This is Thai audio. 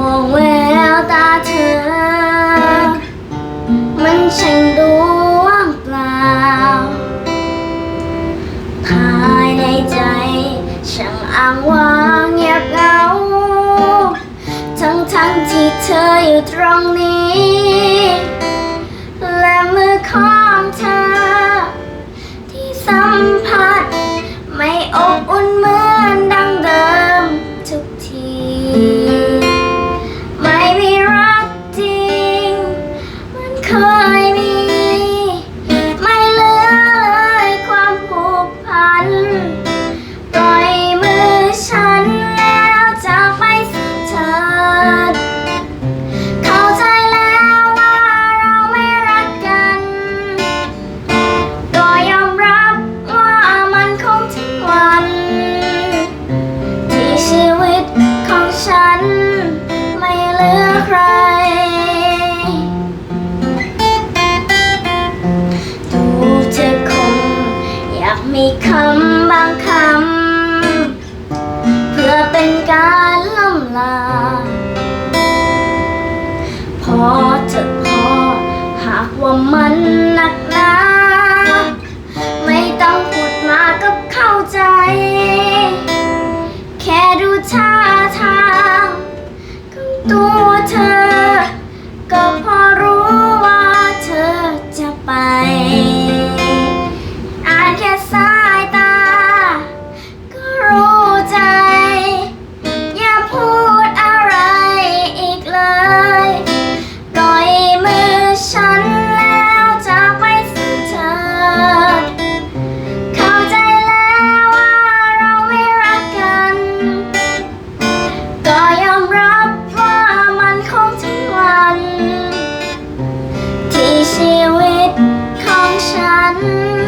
มองแววตาเธอ มันช่างดวงเปล่า ภายในใจช่างอ้างว้างเงียบเหงา ทั้งทั้งที่เธออยู่ตรงนี้ีคำบางคำ เพื่อเป็นการล่ำลา นั้น